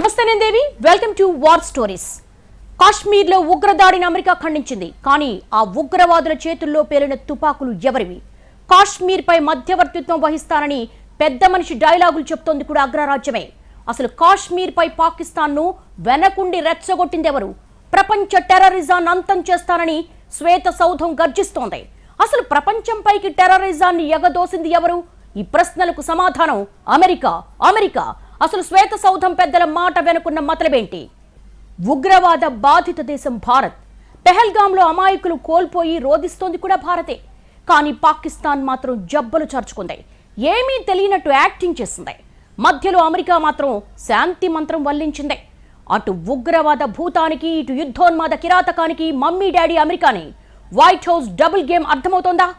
నమస్తే నేను Devi welcome to war stories కాశ్మీర్లో ఉగ్రదాడిని అమెరికా ఖండించింది కానీ ఆ ఉగ్రవాదుల చేతుల్లో పేలిన తుపాకులు ఎవరివి? కాశ్మీర్పై మధ్యవర్తిత్వం వహిస్తానని పెద్ద మనిషి డైలాగులు చెప్తోంది కూడా అగ్రరాజ్యమే. అసలు కాశ్మీర్పై పాకిస్తాన్ను వెనకుండి రెచ్చగొట్టింది ఎవరు ప్రపంచ టెర్రరిజాన్ని అంతం చేస్తానని శ్వేత సౌధం గర్జిస్తోంది. అసలు ప్రపంచంపైకి టెర్రరిజాన్ని ఎగదోసింది ఎవరు? ఈ ప్రశ్నలకు సమాధానం అమెరికా అమెరికా. అసలు శ్వేత సౌధం పెద్దల మాట వెనుకున్న మతలబేంటి? ఉగ్రవాద బాధిత దేశం భారత్. పెహల్గాంలో అమాయకులు కోల్పోయి రోధిస్తోంది కూడా భారతే. కానీ పాకిస్తాన్ మాత్రం జబ్బలు చర్చుకుంది. ఏమీ తెలియనట్టు యాక్టింగ్ చేసింది. మధ్యలో అమెరికా మాత్రం శాంతి మంత్రం వల్లించింది. అటు ఉగ్రవాద భూతానికి ఇటు యుద్ధోన్మాద కిరాతకానికి మమ్మీ డాడీ అమెరికాని. వైట్ హౌస్ డబుల్ గేమ్ అర్థమవుతోందా?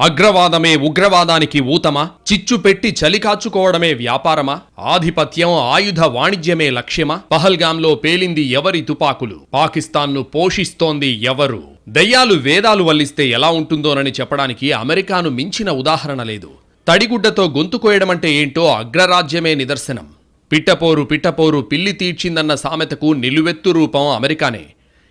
అగ్రవాదమే ఉగ్రవాదానికి ఊతమా? చిచ్చు పెట్టి చలికాచుకోవడమే వ్యాపారమా? ఆధిపత్యం ఆయుధ వాణిజ్యమే లక్ష్యమా? పహల్గాంలో పేలింది ఎవరి తుపాకులు? పాకిస్తాన్ను పోషిస్తోంది ఎవరు? దయ్యాలు వేదాలు వల్లిస్తే ఎలా ఉంటుందోనని చెప్పడానికి అమెరికాను మించిన ఉదాహరణ లేదు. తడిగుడ్డతో గొంతు కోయడమంటే ఏంటో అగ్రరాజ్యమే నిదర్శనం. పిట్టపోరు పిట్టపోరు పిల్లి తీర్చిందన్న సామెతకు నిలువెత్తు రూపం అమెరికానే.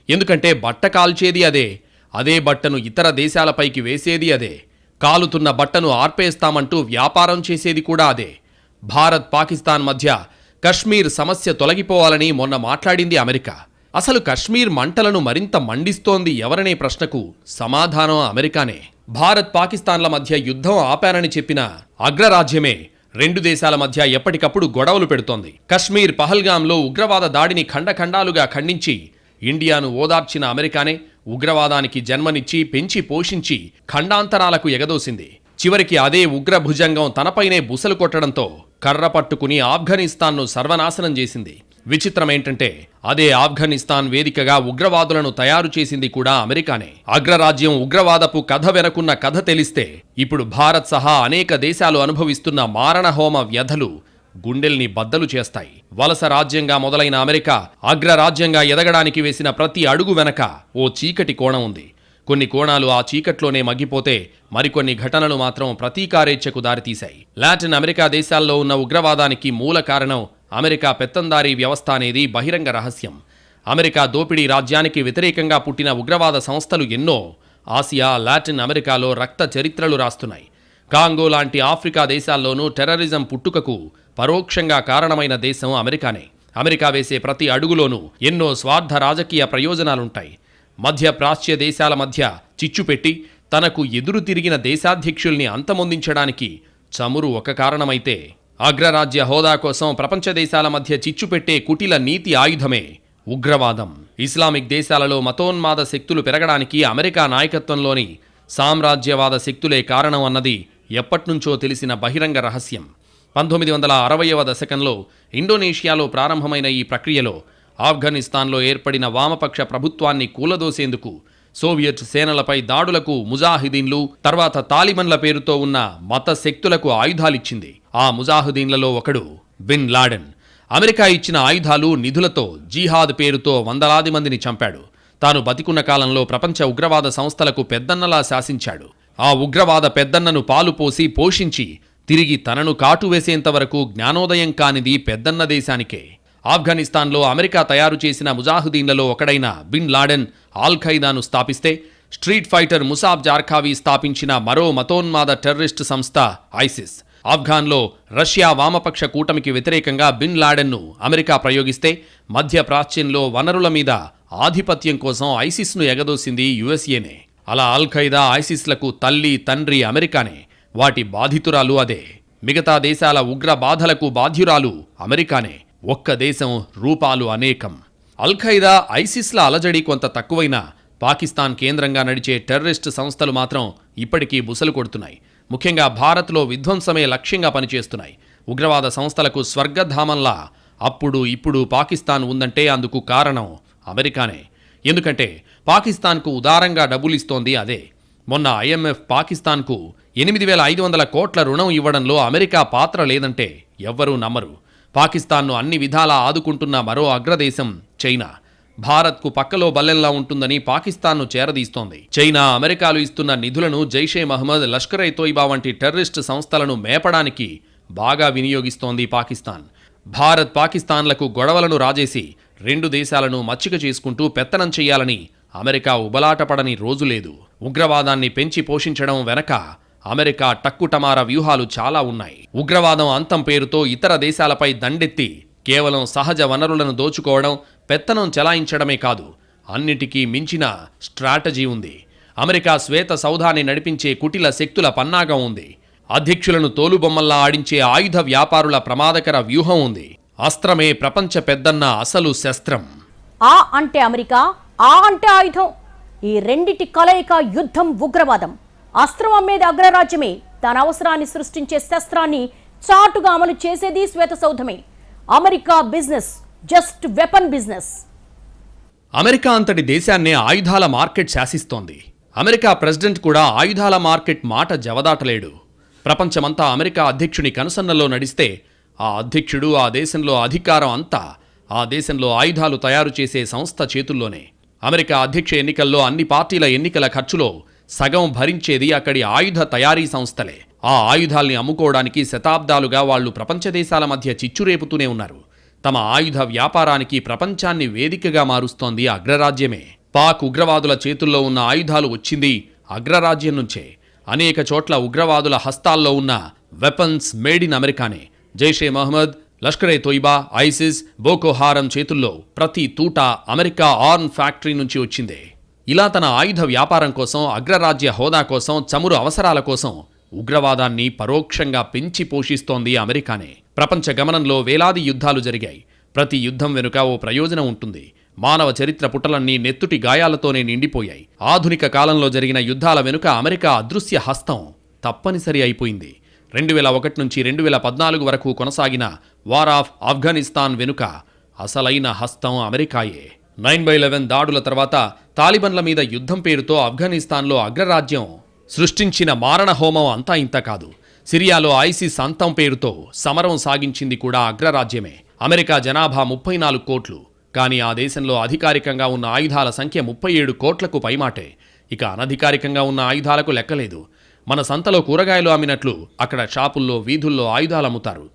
ఎందుకంటే బట్ట కాల్చేది అదే. అదే బట్టను ఇతర దేశాలపైకి వేసేది అదే. కాలుతున్న బట్టను ఆర్పేస్తామంటూ వ్యాపారం చేసేది కూడా అదే. భారత్ పాకిస్తాన్ మధ్య కశ్మీర్ సమస్య తొలగిపోవాలని మొన్న మాట్లాడింది అమెరికా. అసలు కశ్మీర్ మంటలను మరింత మండిస్తోంది ఎవరనే ప్రశ్నకు సమాధానం అమెరికానే. భారత్ పాకిస్తాన్ల మధ్య యుద్ధం ఆపారని చెప్పిన అగ్రరాజ్యమే రెండు దేశాల మధ్య ఎప్పటికప్పుడు గొడవలు పెడుతోంది. కశ్మీర్ పహల్గాంలో ఉగ్రవాద దాడిని ఖండఖండాలుగా ఖండించి ఇండియాను ఓదార్చిన అమెరికానే ఉగ్రవాదానికి జన్మనిచ్చి పెంచి పోషించి ఖండాంతరాలకు ఎగదోసింది. చివరికి అదే ఉగ్ర భుజంగం తనపైనే బుసలు కొట్టడంతో కర్ర పట్టుకుని ఆఫ్ఘనిస్తాన్ను సర్వనాశనం చేసింది. విచిత్రమేంటంటే అదే ఆఫ్ఘనిస్తాన్ వేదికగా ఉగ్రవాదులను తయారు చేసింది కూడా అమెరికానే. అగ్రరాజ్యం ఉగ్రవాదపు కథ వెనకున్న కథ తెలిస్తే ఇప్పుడు భారత్ సహా అనేక దేశాలు అనుభవిస్తున్న మారణహోమ వ్యధలు గుండెల్ని బద్దలు చేస్తాయి. వలస రాజ్యంగా మొదలైన అమెరికా అగ్రరాజ్యంగా ఎదగడానికి వేసిన ప్రతి అడుగు వెనక ఓ చీకటి కోణం ఉంది. కొన్ని కోణాలు ఆ చీకట్లోనే మగ్గిపోతే మరికొన్ని ఘటనలు మాత్రం ప్రతీకారేచ్ఛకు దారితీశాయి. లాటిన్ అమెరికా దేశాల్లో ఉన్న ఉగ్రవాదానికి మూల కారణం అమెరికా పెత్తందారీ వ్యవస్థ అనేది బహిరంగ రహస్యం. అమెరికా దోపిడీ రాజ్యానికి వ్యతిరేకంగా పుట్టిన ఉగ్రవాద సంస్థలు ఎన్నో ఆసియా లాటిన్ అమెరికాలో రక్త చరిత్రలు రాస్తున్నాయి. కాంగో లాంటి ఆఫ్రికా దేశాల్లోనూ టెర్రరిజం పుట్టుకకు పరోక్షంగా కారణమైన దేశం అమెరికానే. అమెరికా వేసే ప్రతి అడుగులోనూ ఎన్నో స్వార్థ రాజకీయ ప్రయోజనాలుంటాయి. మధ్య ప్రాచ్య దేశాల మధ్య చిచ్చు పెట్టి తనకు ఎదురు తిరిగిన దేశాధ్యక్షుల్ని అంతమొందించడానికి చమురు ఒక కారణమైతే అగ్రరాజ్య హోదా కోసం ప్రపంచ దేశాల మధ్య చిచ్చు పెట్టే కుటిల నీతి ఆయుధమే ఉగ్రవాదం. ఇస్లామిక్ దేశాలలో మతోన్మాద శక్తులు పెరగడానికి అమెరికా నాయకత్వంలోని సామ్రాజ్యవాద శక్తులే కారణం అన్నది ఎప్పట్నుంచో తెలిసిన బహిరంగ రహస్యం. పంతొమ్మిది వందల అరవయవ దశకంలో ఇండోనేషియాలో ప్రారంభమైన ఈ ప్రక్రియలో ఆఫ్ఘనిస్తాన్లో ఏర్పడిన వామపక్ష ప్రభుత్వాన్ని కూలదోసేందుకు సోవియట్ సేనలపై దాడులకు ముజాహిదీన్లు తర్వాత తాలిబన్ల పేరుతో ఉన్న మత శక్తులకు ఆయుధాలిచ్చింది. ఆ ముజాహిదీన్లలో ఒకడు బిన్ లాడెన్. అమెరికా ఇచ్చిన ఆయుధాలు నిధులతో జీహాద్ పేరుతో వందలాది మందిని చంపాడు. తాను బతికున్న కాలంలో ప్రపంచ ఉగ్రవాద సంస్థలకు పెద్దన్నలా శాసించాడు. ఆ ఉగ్రవాద పెద్దన్నను పాలు పోసి పోషించి తిరిగి తనను కాటువేసేంత వరకు జ్ఞానోదయం కానిది పెద్దన్న దేశానికే. ఆఫ్ఘనిస్తాన్లో అమెరికా తయారు చేసిన ముజాహుదీన్లలో ఒకడైన బిన్ లాడెన్ ఆల్ ఖైదాను స్థాపిస్తే స్ట్రీట్ ఫైటర్ ముసాబ్ జార్ఖావీ స్థాపించిన మరో మతోన్మాద టెర్రరిస్ట్ సంస్థ ఐసిస్. ఆఫ్ఘాన్లో రష్యా వామపక్ష కూటమికి వ్యతిరేకంగా బిన్ లాడెన్ను అమెరికా ప్రయోగిస్తే మధ్య ప్రాచ్యంలో వనరుల మీద ఆధిపత్యం కోసం ఐసిస్ను ఎగదోసింది యుఎస్ఏనే. అలా అల్ ఖైదా ఐసిస్లకు తల్లి తండ్రి అమెరికానే. వాటి బాధితురాలు అదే. మిగతా దేశాల ఉగ్ర బాధలకు బాధ్యురాలు అమెరికానే. ఒక్క దేశం రూపాలు అనేకం. అల్ ఖైదా ఐసిస్ల అలజడి కొంత తక్కువైనా పాకిస్తాన్ కేంద్రంగా నడిచే టెర్రరిస్ట్ సంస్థలు మాత్రం ఇప్పటికీ బుసలు కొడుతున్నాయి. ముఖ్యంగా భారత్లో విధ్వంసమే లక్ష్యంగా పనిచేస్తున్నాయి. ఉగ్రవాద సంస్థలకు స్వర్గధామంలా అప్పుడు ఇప్పుడు పాకిస్తాన్ ఉందంటే అందుకు కారణం అమెరికానే. ఎందుకంటే పాకిస్తాన్కు ఉదారంగా డబ్బులిస్తోంది అదే. మొన్న ఐఎంఎఫ్ పాకిస్తాన్కు ఎనిమిది వేల ఐదు వందల కోట్ల రుణం ఇవ్వడంలో అమెరికా పాత్ర లేదంటే ఎవ్వరూ నమ్మరు. పాకిస్తాన్ను అన్ని విధాలా ఆదుకుంటున్న మరో అగ్రదేశం చైనా. భారత్కు పక్కలో బల్లెల్లా ఉంటుందని పాకిస్తాన్ను చేరదీస్తోంది. చైనా అమెరికాలు ఇస్తున్న నిధులను జైషే మహమ్మద్ లష్కర్ ఐ తోయిబా వంటి టెర్రరిస్ట్ సంస్థలను మేపడానికి బాగా వినియోగిస్తోంది పాకిస్తాన్. భారత్ పాకిస్తాన్లకు గొడవలను రాజేసి రెండు దేశాలను మచ్చిక చేసుకుంటూ పెత్తనం చేయాలని అమెరికా ఉబలాటపడని రోజు లేదు. ఉగ్రవాదాన్ని పెంచి పోషించడం వెనక అమెరికా టక్కుటమార వ్యూహాలు చాలా ఉన్నాయి. ఉగ్రవాదం అంతం పేరుతో ఇతర దేశాలపై దండెత్తి కేవలం సహజ వనరులను దోచుకోవడం పెత్తనం చెలాయించడమే కాదు అన్నిటికీ మించిన స్ట్రాటజీ ఉంది. అమెరికా శ్వేత సౌధాన్ని నడిపించే కుటిల శక్తుల పన్నాగం ఉంది. అధ్యక్షులను తోలుబొమ్మల్లా ఆడించే ఆయుధ వ్యాపారుల ప్రమాదకర వ్యూహం ఉంది. అస్త్రమే ప్రపంచ పెద్దన్న అసలు శస్త్రం. ఆ అంటే అమెరికా ఆ అంటే ఆయుధం ఈ రెండిటి కలయిక యుద్ధం ఉగ్రవాదం. అస్త్రం అమ్మేది అగ్రరాజ్యమే. తన అవసరాన్ని సృష్టించే శస్త్రాన్ని చాటుగా అమలు చేసేది శ్వేతసౌధమే. America business just weapon business. America అంతటి దేశాన్నే ఆయుధాల మార్కెట్ శాసిస్తోంది. అమెరికా ప్రెసిడెంట్ కూడా ఆయుధాల మార్కెట్ మాట జవదాటలేడు. ప్రపంచమంతా అమెరికా అధ్యక్షుని కనుసన్నల్లో నడిస్తే ఆ అధ్యక్షుడు ఆ దేశంలో అధికారం అంతా ఆ దేశంలో ఆయుధాలు తయారు చేసే సంస్థ చేతుల్లోనే. అమెరికా అధ్యక్ష ఎన్నికల్లో అన్ని పార్టీల ఎన్నికల ఖర్చులో సగం భరించేది అక్కడి ఆయుధ తయారీ సంస్థలే. ఆ ఆయుధాల్ని అమ్ముకోవడానికి శతాబ్దాలుగా వాళ్ళు ప్రపంచ దేశాల మధ్య చిచ్చురేపుతూనే ఉన్నారు. తమ ఆయుధ వ్యాపారానికి ప్రపంచాన్ని వేదికగా మారుస్తోంది అగ్రరాజ్యమే. పాక్ ఉగ్రవాదుల చేతుల్లో ఉన్న ఆయుధాలు వచ్చింది అగ్రరాజ్యం నుంచే. అనేక చోట్ల ఉగ్రవాదుల హస్తాల్లో ఉన్న వెపన్స్ మేడ్ ఇన్ అమెరికానే Jaishe Mohammed Lashkare Taiba ISIS Boko Haram చేతుల్లో ప్రతి తూట అమెరికా ఆర్న్ ఫ్యాక్టరీ నుంచి వచ్చిందే. ఇలా తన ఆయుధ వ్యాపారం కోసం అగ్రరాజ్య హోదా కోసం చమురు అవసరాల కోసం ఉగ్రవాదాన్ని పరోక్షంగా పెంచి పోషిస్తోంది అమెరికానే. ప్రపంచ గమనంలో వేలాది యుద్ధాలు జరిగాయి. ప్రతి యుద్ధం వెనుక ఓ ప్రయోజనం ఉంటుంది. మానవ చరిత్ర పుటలన్నీ నెత్తుటి గాయాలతోనే నిండిపోయాయి. ఆధునిక కాలంలో జరిగిన యుద్ధాల వెనుక అమెరికా అదృశ్య హస్తం తప్పనిసరి అయిపోయింది. రెండు వేల ఒకటి నుంచి రెండు వేల పద్నాలుగు వరకు కొనసాగిన వార్ ఆఫ్ ఆఫ్ఘనిస్తాన్ వెనుక అసలైన హస్తం అమెరికాయే. నైన్ బై లెవెన్ దాడుల తర్వాత తాలిబన్ల మీద యుద్ధం పేరుతో ఆఫ్ఘనిస్తాన్లో అగ్రరాజ్యం సృష్టించిన మారణ హోమం అంతా ఇంత కాదు. సిరియాలో ఐసిస్ అంతం పేరుతో సమరం సాగించింది కూడా అగ్రరాజ్యమే. అమెరికా జనాభా ముప్పై నాలుగు కోట్లు. కానీ ఆ దేశంలో అధికారికంగా ఉన్న ఆయుధాల సంఖ్య ముప్పై ఏడు కోట్లకు పైమాటే. ఇక అనధికారికంగా ఉన్న ఆయుధాలకు లెక్కలేదు. మన సంతలో కూరగాయలు అమ్మినట్లు అక్కడ షాపుల్లో వీధుల్లో ఆయుధాలు అమ్ముతారు.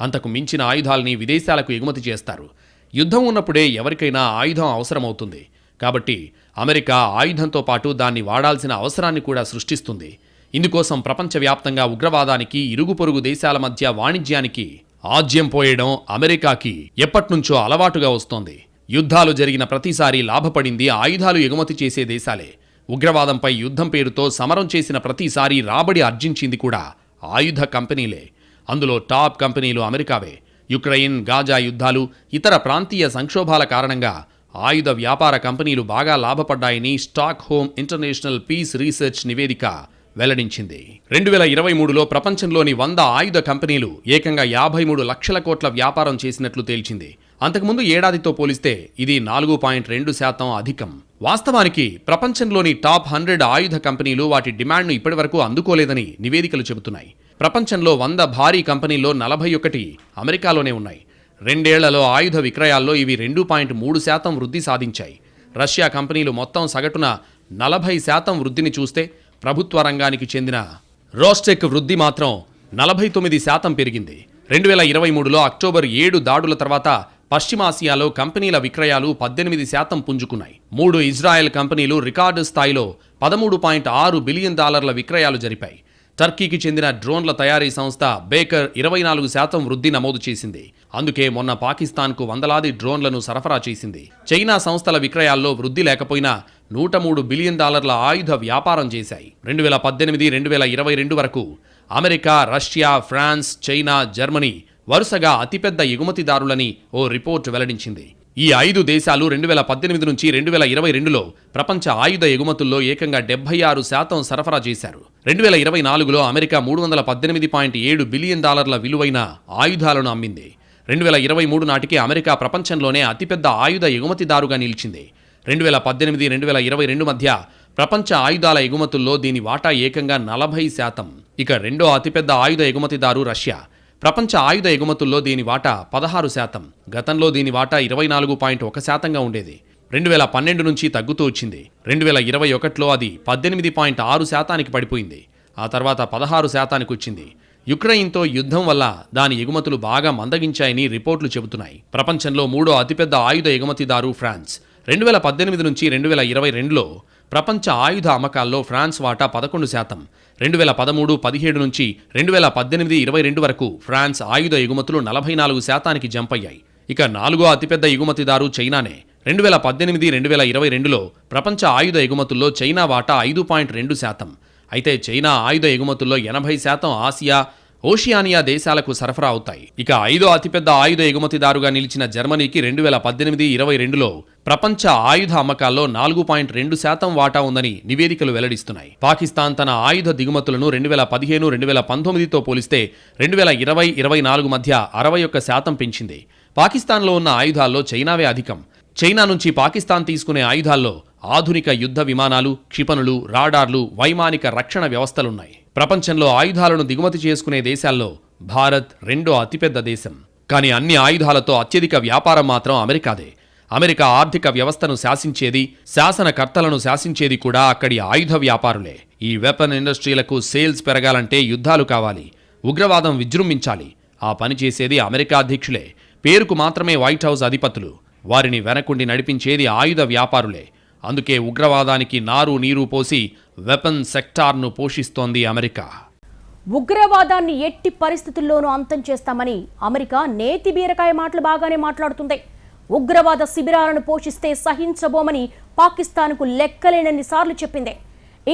అంతకు మించిన ఆయుధాల్ని విదేశాలకు ఎగుమతి చేస్తారు. యుద్ధం ఉన్నప్పుడే ఎవరికైనా ఆయుధం అవసరమవుతుంది. కాబట్టి అమెరికా ఆయుధంతో పాటు దాన్ని వాడాల్సిన అవసరాన్ని కూడా సృష్టిస్తుంది. ఇందుకోసం ప్రపంచవ్యాప్తంగా ఉగ్రవాదానికి ఇరుగు పొరుగు దేశాల మధ్య వాణిజ్యానికి ఆజ్యం పోయడం అమెరికాకి ఎప్పట్నుంచో అలవాటుగా వస్తోంది. యుద్ధాలు జరిగిన ప్రతిసారి లాభపడింది ఆయుధాలు ఎగుమతి చేసే దేశాలే. ఉగ్రవాదంపై యుద్ధం పేరుతో సమరం చేసిన ప్రతిసారి రాబడి ఆర్జించింది కూడా ఆయుధ కంపెనీలే. అందులో టాప్ కంపెనీలు అమెరికావే. యుక్రెయిన్ గాజా యుద్ధాలు ఇతర ప్రాంతీయ సంక్షోభాల కారణంగా ఆయుధ వ్యాపార కంపెనీలు బాగా లాభపడ్డాయని Stockholm international peace research నివేదిక వెల్లడించింది. రెండు వేల ఇరవై మూడులో ప్రపంచంలోని వంద ఆయుధ కంపెనీలు ఏకంగా యాభై మూడు లక్షల కోట్ల వ్యాపారం చేసినట్లు తేల్చింది. అంతకుముందు ఏడాదితో పోలిస్తే ఇది నాలుగు పాయింట్ రెండు శాతం అధికం. వాస్తవానికి ప్రపంచంలోని టాప్ హండ్రెడ్ ఆయుధ కంపెనీలు వాటి డిమాండ్ను ఇప్పటివరకు అందుకోలేదని నివేదికలు చెబుతున్నాయి. ప్రపంచంలో వంద భారీ కంపెనీల్లో నలభై ఒకటి అమెరికాలోనే ఉన్నాయి. రెండేళ్ళలో ఆయుధ విక్రయాల్లో ఇవి రెండు పాయింట్ మూడు శాతం వృద్ధి సాధించాయి. రష్యా కంపెనీలు మొత్తం సగటున నలభై శాతం వృద్ధిని చూస్తే ప్రభుత్వ రంగానికి చెందిన రోస్టెక్ వృద్ధి మాత్రం నలభై తొమ్మిది శాతం పెరిగింది. రెండు వేల ఇరవై మూడులో అక్టోబర్ ఏడు దాడుల తర్వాత పశ్చిమాసియాలో కంపెనీల విక్రయాలు పద్దెనిమిది శాతం పుంజుకున్నాయి. మూడు ఇజ్రాయెల్ కంపెనీలు రికార్డు స్థాయిలో పదమూడు పాయింట్ ఆరు బిలియన్ డాలర్ల విక్రయాలు జరిపాయి. టర్కీకి చెందిన డ్రోన్ల తయారీ సంస్థ బేకర్ ఇరవై నాలుగు శాతం వృద్ధి నమోదు చేసింది. అందుకే మొన్న పాకిస్తాన్కు వందలాది డ్రోన్లను సరఫరా చేసింది. చైనా సంస్థల విక్రయాల్లో వృద్ధి లేకపోయినా నూట మూడు బిలియన్ డాలర్ల ఆయుధ వ్యాపారం చేశాయి. రెండు వేల పద్దెనిమిది రెండు వేల ఇరవై రెండు వరకు America Russia France China Germany వరుసగా అతిపెద్ద ఎగుమతిదారులని ఓ రిపోర్ట్ వెల్లడించింది. ఈ ఐదు దేశాలు రెండు వేల పద్దెనిమిది నుంచి రెండు వేల ఇరవై రెండులో ప్రపంచ ఆయుధ ఎగుమతుల్లో ఏకంగా డెబ్బై ఆరు శాతం సరఫరా చేశారు. రెండు వేల ఇరవై నాలుగులో అమెరికా మూడు వందల పద్దెనిమిది పాయింట్ ఏడు బిలియన్ డాలర్ల విలువైన ఆయుధాలను అమ్మింది. రెండు వేల ఇరవై మూడు నాటికి అమెరికా ప్రపంచంలోనే అతిపెద్ద ఆయుధ ఎగుమతిదారుగా నిలిచింది. రెండు వేల పద్దెనిమిది రెండు వేల ఇరవై రెండు మధ్య ప్రపంచ ఆయుధాల ఎగుమతుల్లో దీని వాటా ఏకంగా నలభై శాతం. ఇక రెండో అతిపెద్ద ఆయుధ ఎగుమతిదారు రష్యా. ప్రపంచ ఆయుధ ఎగుమతుల్లో దీని వాటా పదహారు శాతం. గతంలో దీని వాటా ఇరవై నాలుగు పాయింట్ ఒక శాతంగా ఉండేది. రెండు వేల పన్నెండు నుంచి తగ్గుతూ వచ్చింది. రెండు వేల ఇరవై ఒకటిలో అది పద్దెనిమిది పాయింట్ ఆరు శాతానికి పడిపోయింది. ఆ తర్వాత పదహారు శాతానికి వచ్చింది. యుక్రెయిన్తో యుద్ధం వల్ల దాని ఎగుమతులు బాగా మందగించాయని రిపోర్టులు చెబుతున్నాయి. ప్రపంచంలో మూడో అతిపెద్ద ఆయుధ ఎగుమతిదారు ఫ్రాన్స్. రెండు వేల పద్దెనిమిది నుంచి రెండు వేల ఇరవై రెండులో ప్రపంచ ఆయుధ అమ్మకాల్లో ఫ్రాన్స్ వాటా పదకొండు శాతం. రెండు వేల పదమూడు పదిహేడు నుంచి రెండు వేల పద్దెనిమిది ఇరవై రెండు వరకు ఫ్రాన్స్ ఆయుధ ఎగుమతులు నలభై నాలుగు శాతానికి జంప్ అయ్యాయి ఇక నాలుగో అతిపెద్ద ఎగుమతిదారు చైనానే. రెండు వేల పద్దెనిమిది రెండు వేల ఇరవై రెండులో ప్రపంచ ఆయుధ ఎగుమతుల్లో చైనా వాటా ఐదు పాయింట్ రెండు శాతం. అయితే చైనా ఆయుధ ఎగుమతుల్లో ఎనభై శాతం ఆసియా ఓషియానియా దేశాలకు సరఫరా అవుతాయి. ఇక ఐదో అతిపెద్ద ఆయుధ ఎగుమతిదారుగా నిలిచిన జర్మనీకి రెండు వేల పద్దెనిమిది ఇరవై రెండులో ప్రపంచ ఆయుధ అమ్మకాల్లో నాలుగు పాయింట్ రెండు శాతం వాటా ఉందని నివేదికలు వెల్లడిస్తున్నాయి. పాకిస్తాన్ తన ఆయుధ దిగుమతులను రెండు వేల పదిహేను రెండు వేల పంతొమ్మిదితో పోలిస్తే రెండు వేల ఇరవై ఇరవై నాలుగు మధ్య అరవై ఒక్క శాతం పెంచింది. పాకిస్తాన్లో ఉన్న ఆయుధాల్లో చైనావే అధికం. చైనా నుంచి పాకిస్తాన్ తీసుకునే ఆయుధాల్లో ఆధునిక యుద్ధ విమానాలు క్షిపణులు రాడార్లు వైమానిక రక్షణ వ్యవస్థలున్నాయి. ప్రపంచంలో ఆయుధాలను దిగుమతి చేసుకునే దేశాల్లో భారత్ రెండో అతిపెద్ద దేశం. కానీ అన్ని ఆయుధాలతో అత్యధిక వ్యాపారం మాత్రం అమెరికాదే. అమెరికా ఆర్థిక వ్యవస్థను శాసించేది శాసనకర్తలను శాసించేది కూడా అక్కడి ఆయుధ వ్యాపారులే. ఈ వెపన్ ఇండస్ట్రీలకు సేల్స్ పెరగాలంటే యుద్ధాలు కావాలి ఉగ్రవాదం విజృంభించాలి. ఆ పని చేసేది అమెరికా అధ్యక్షులే. పేరుకు మాత్రమే వైట్ హౌస్ అధిపతులు. వారిని వెనకుండి నడిపించేది ఆయుధ వ్యాపారులే. అందుకే ఉగ్రవాదానికి నారు నీరు పోసి వెపన్ సెక్టార్ను పోషిస్తోంది అమెరికా. ఉగ్రవాదాన్ని ఎట్టి పరిస్థితుల్లోనూ అంతం చేస్తామని అమెరికా నేతి బీరకాయ మాటలు బాగానే మాట్లాడుతుంది. ఉగ్రవాద శిబిరాలను పోషిస్తే సహించబోమని పాకిస్తాన్కు లెక్కలేనన్ని సార్లు చెప్పింది.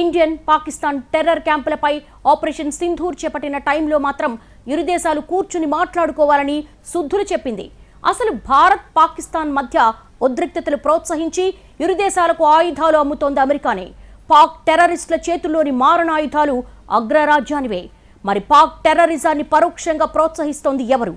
ఇండియన్ పాకిస్తాన్ టెర్రర్ క్యాంపులపై ఆపరేషన్ సింధూర్ చేపట్టిన టైంలో మాత్రం ఇరు దేశాలు కూర్చుని మాట్లాడుకోవాలని సుద్ధులు చెప్పింది. అసలు భారత్ పాకిస్తాన్ మధ్య ఉద్రిక్తతలు ప్రోత్సహించి ఇరు దేశాలకు ఆయుధాలు అమ్ముతోంది అమెరికానే. పాక్ టెర్రరిస్టుల చేతుల్లోని మారణాయుధాలు అగ్రరాజ్యానివే. మరి పాక్ టెర్రరిజాన్ని పరోక్షంగా ప్రోత్సహిస్తోంది ఎవరు?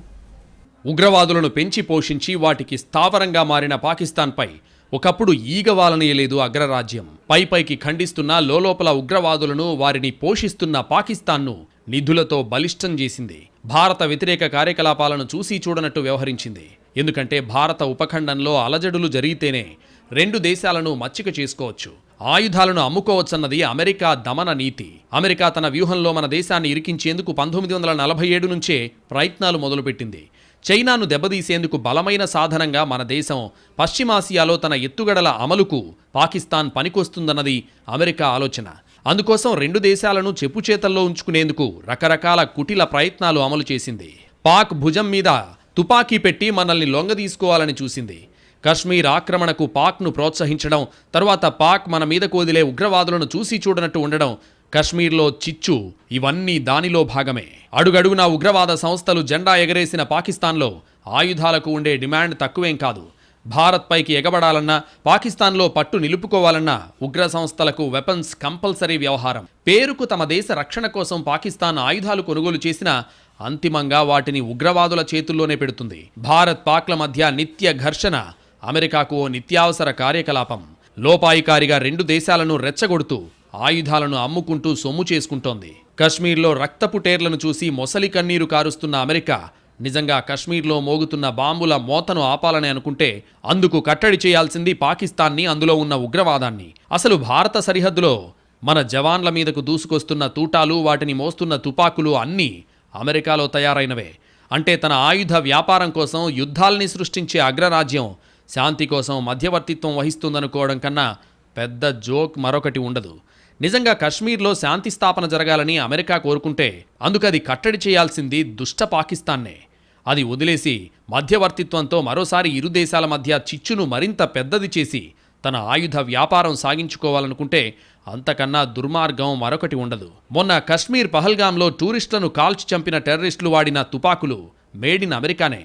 ఉగ్రవాదులను పెంచి పోషించి వాటికి స్థావరంగా మారిన పాకిస్తాన్పై ఒకప్పుడు ఈగవాలనీయలేదు అగ్రరాజ్యం. పై పైకి ఖండిస్తున్న లోలోపల ఉగ్రవాదులను వారిని పోషిస్తున్న పాకిస్తాన్ను నిధులతో బలిష్టం చేసింది. భారత వ్యతిరేక కార్యకలాపాలను చూసి చూడనట్టు వ్యవహరించింది. ఎందుకంటే భారత ఉపఖండంలో అలజడులు జరిగితేనే రెండు దేశాలను మచ్చిక చేసుకోవచ్చు. ఆయుధాలను అమ్ముకోవచ్చన్నది అమెరికా దమన నీతి. అమెరికా తన వ్యూహంలో మన దేశాన్ని ఇరికించేందుకు పంతొమ్మిది వందల నలభై ఏడు నుంచే ప్రయత్నాలు మొదలుపెట్టింది. చైనాను దెబ్బతీసేందుకు బలమైన సాధనంగా మన దేశం పశ్చిమాసియాలో తన ఎత్తుగడల అమలుకు పాకిస్తాన్ పనికొస్తుందన్నది అమెరికా ఆలోచన. అందుకోసం రెండు దేశాలను చెప్పుచేతల్లో ఉంచుకునేందుకు రకరకాల కుటిల ప్రయత్నాలు అమలు చేసింది. పాక్ భుజం మీద తుపాకీ పెట్టి మనల్ని లొంగదీసుకోవాలని చూసింది. కశ్మీర్ ఆక్రమణకు పాక్ను ప్రోత్సహించడం తర్వాత పాక్ మన మీద కోదిలే ఉగ్రవాదులను చూసి చూడనట్టు ఉండడం కశ్మీర్లో చిచ్చు. ఇవన్నీ దానిలో భాగమే. అడుగడుగునా ఉగ్రవాద సంస్థలు జెండా ఎగరేసిన పాకిస్తాన్లో ఆయుధాలకు ఉండే డిమాండ్ తక్కువేం కాదు. భారత్పైకి ఎగబడాలన్నా పాకిస్తాన్లో పట్టు నిలుపుకోవాలన్నా ఉగ్ర సంస్థలకు వెపన్స్ కంపల్సరీ వ్యవహారం. పేరుకు తమ దేశ రక్షణ కోసం పాకిస్తాన్ ఆయుధాలు కొనుగోలు చేసినా అంతిమంగా వాటిని ఉగ్రవాదుల చేతుల్లోనే పెడుతుంది. భారత్ పాక్ల మధ్య నిత్య ఘర్షణ అమెరికాకు ఓ నిత్యావసర కార్యకలాపం. లోపాయికారిగా రెండు దేశాలను రెచ్చగొడుతూ ఆయుధాలను అమ్ముకుంటూ సొమ్ము చేసుకుంటోంది. కశ్మీర్లో రక్తపు టేర్లను చూసి మొసలి కన్నీరు కారుస్తున్న అమెరికా నిజంగా కశ్మీర్లో మోగుతున్న బాంబుల మోతను ఆపాలని అనుకుంటే అందుకు కట్టడి చేయాల్సింది పాకిస్తాన్ని అందులో ఉన్న ఉగ్రవాదాన్ని. అసలు భారత సరిహద్దులో మన జవాన్ల మీదకు దూసుకొస్తున్న తూటాలు వాటిని మోస్తున్న తుపాకులు అన్నీ అమెరికాలో తయారైనవే. అంటే తన ఆయుధ వ్యాపారం కోసం యుద్ధాల్ని సృష్టించే అగ్రరాజ్యం శాంతి కోసం మధ్యవర్తిత్వం వహిస్తుందనుకోవడం కన్నా పెద్ద జోక్ మరొకటి ఉండదు. నిజంగా కశ్మీర్లో శాంతి స్థాపన జరగాలని అమెరికా కోరుకుంటే అందుకది కట్టడి చేయాల్సింది దుష్ట పాకిస్తాన్నే. అది వదిలేసి మధ్యవర్తిత్వంతో మరోసారి ఇరు దేశాల మధ్య చిచ్చును మరింత పెద్దది చేసి తన ఆయుధ వ్యాపారం సాగించుకోవాలనుకుంటే అంతకన్నా దుర్మార్గం మరొకటి ఉండదు. మొన్న కశ్మీర్ పహల్గాంలో టూరిస్టులను కాల్చి చంపిన టెర్రరిస్టులు వాడిన తుపాకులు మేడ్ ఇన్ అమెరికానే.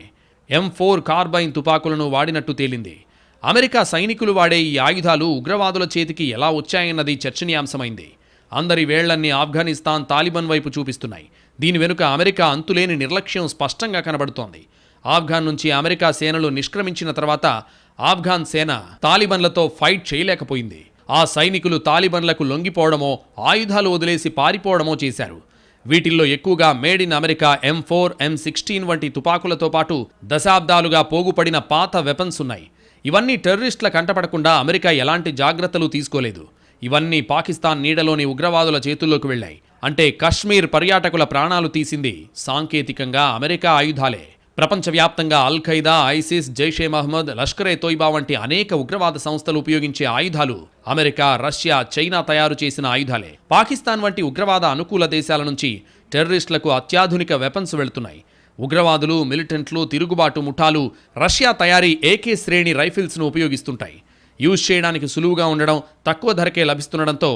ఎం ఫోర్ కార్బైన్ తుపాకులను వాడినట్టు తేలింది. అమెరికా సైనికులు వాడే ఈ ఆయుధాలు ఉగ్రవాదుల చేతికి ఎలా వచ్చాయన్నది చర్చనీయాంశమైంది. అందరి వేళ్ళన్నీ ఆఫ్ఘనిస్తాన్ తాలిబాన్ వైపు చూపిస్తున్నాయి. దీని వెనుక అమెరికా అంతులేని నిర్లక్ష్యం స్పష్టంగా కనబడుతోంది. ఆఫ్ఘాన్ నుంచి అమెరికా సేనలు నిష్క్రమించిన తర్వాత ఆఫ్ఘాన్ సేన తాలిబన్లతో ఫైట్ చేయలేకపోయింది. ఆ సైనికులు తాలిబన్లకు లొంగిపోవడమో ఆయుధాలు వదిలేసి పారిపోవడమో చేశారు. వీటిల్లో ఎక్కువగా made in America M four M sixteen వంటి తుపాకులతో పాటు దశాబ్దాలుగా పోగుపడిన పాత వెపన్స్ ఉన్నాయి. ఇవన్నీ టెర్రరిస్టుల కంటపడకుండా అమెరికా ఎలాంటి జాగ్రత్తలు తీసుకోలేదు. ఇవన్నీ పాకిస్తాన్ నీడలోని ఉగ్రవాదుల చేతుల్లోకి వెళ్ళాయి. అంటే కశ్మీర్ పర్యాటకుల ప్రాణాలు తీసింది సాంకేతికంగా అమెరికా ఆయుధాలే. ప్రపంచవ్యాప్తంగా Al Qaeda ISIS Jaishe Mohammed Lashkare Taiba వంటి అనేక ఉగ్రవాద సంస్థలు ఉపయోగించే ఆయుధాలు అమెరికా రష్యా చైనా తయారు చేసిన ఆయుధాలే. పాకిస్తాన్ వంటి ఉగ్రవాద అనుకూల దేశాల నుంచి టెర్రరిస్టులకు అత్యాధునిక వెపన్స్ వెళుతున్నాయి. ఉగ్రవాదులు మిలిటెంట్లు తిరుగుబాటు ముఠాలు రష్యా తయారీ ఏకే శ్రేణి రైఫిల్స్ను ఉపయోగిస్తుంటాయి. యూజ్ చేయడానికి సులువుగా ఉండడం తక్కువ ధరకే లభిస్తుండడంతో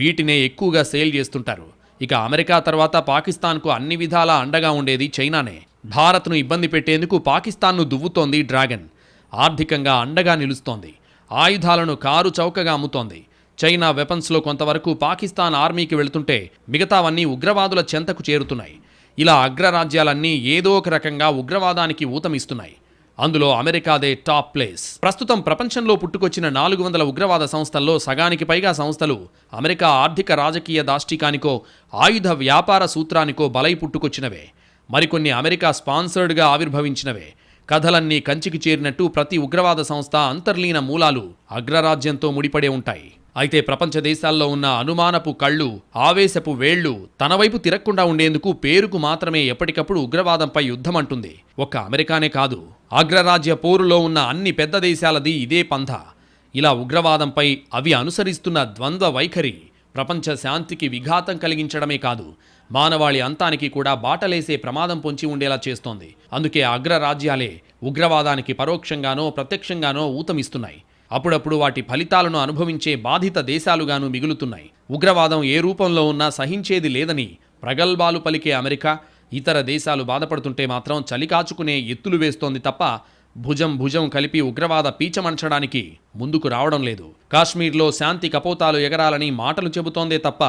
వీటినే ఎక్కువగా సేల్ చేస్తుంటారు. ఇక అమెరికా తర్వాత పాకిస్తాన్కు అన్ని విధాలా అండగా ఉండేది చైనానే. భారత్ను ఇబ్బంది పెట్టేందుకు పాకిస్తాన్ను దువ్వుతోంది డ్రాగన్. ఆర్థికంగా అండగా నిలుస్తోంది. ఆయుధాలను కారు చౌకగా అమ్ముతోంది. చైనా వెపన్స్లో కొంతవరకు పాకిస్తాన్ ఆర్మీకి వెళుతుంటే మిగతావన్నీ ఉగ్రవాదుల చెంతకు చేరుతున్నాయి. ఇలా అగ్రరాజ్యాలన్నీ ఏదో ఒక రకంగా ఉగ్రవాదానికి ఊతమిస్తున్నాయి. అందులో అమెరికాదే టాప్ ప్లేస్. ప్రస్తుతం ప్రపంచంలో పుట్టుకొచ్చిన నాలుగు వందల ఉగ్రవాద సంస్థల్లో సగానికి పైగా సంస్థలు అమెరికా ఆర్థిక రాజకీయ దాష్టికానికో ఆయుధ వ్యాపార సూత్రానికో బలై పుట్టుకొచ్చినవే. మరికొన్ని అమెరికా స్పాన్సర్డ్గా ఆవిర్భవించినవే. కథలన్నీ కంచికి చేరినట్టు ప్రతి ఉగ్రవాద సంస్థ అంతర్లీన మూలాలు అగ్రరాజ్యంతో ముడిపడే ఉంటాయి. అయితే ప్రపంచ దేశాల్లో ఉన్న అనుమానపు కళ్ళు ఆవేశపు వేళ్ళు తన వైపు తిరగకుండా ఉండేందుకు పేరుకు మాత్రమే ఎప్పటికప్పుడు ఉగ్రవాదంపై యుద్ధం అంటుంది ఒక్క అమెరికానే కాదు అగ్రరాజ్య పోరులో ఉన్న అన్ని పెద్ద దేశాలది ఇదే పంథ. ఇలా ఉగ్రవాదంపై అవి అనుసరిస్తున్న ద్వంద్వ వైఖరి ప్రపంచ శాంతికి విఘాతం కలిగించడమే కాదు మానవాళి అంతానికి కూడా బాటలేసే ప్రమాదం పొంచి ఉండేలా చేస్తోంది. అందుకే అగ్రరాజ్యాలే ఉగ్రవాదానికి పరోక్షంగానో ప్రత్యక్షంగానో ఊతమిస్తున్నాయి. అప్పుడప్పుడు వాటి ఫలితాలను అనుభవించే బాధిత దేశాలుగాను మిగులుతున్నాయి. ఉగ్రవాదం ఏ రూపంలో ఉన్నా సహించేది లేదని ప్రగల్భాలు పలికే అమెరికా ఇతర దేశాలు బాధపడుతుంటే మాత్రం చలికాచుకునే ఎత్తులు వేస్తోంది తప్ప భుజం భుజం కలిపి ఉగ్రవాద పీచమంచడానికి ముందుకు రావడం లేదు. కాశ్మీర్లో శాంతి కపోతాలు ఎగరాలని మాటలు చెబుతోందే తప్ప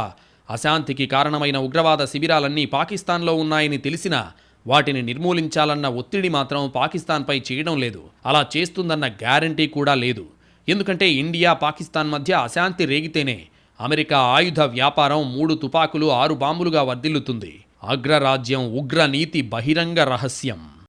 అశాంతికి కారణమైన ఉగ్రవాద శిబిరాలన్నీ పాకిస్తాన్లో ఉన్నాయని తెలిసినా వాటిని నిర్మూలించాలన్న ఒత్తిడి మాత్రం పాకిస్తాన్పై చేయడం లేదు. అలా చేస్తుందన్న గ్యారంటీ కూడా లేదు. ఎందుకంటే ఇండియా పాకిస్తాన్ మధ్య అశాంతి రేగితేనే అమెరికా ఆయుధ వ్యాపారం మూడు తుపాకులు ఆరు బాంబులుగా వర్ధిల్లుతుంది. అగ్రరాజ్యం ఉగ్ర నీతి బహిరంగ రహస్యం.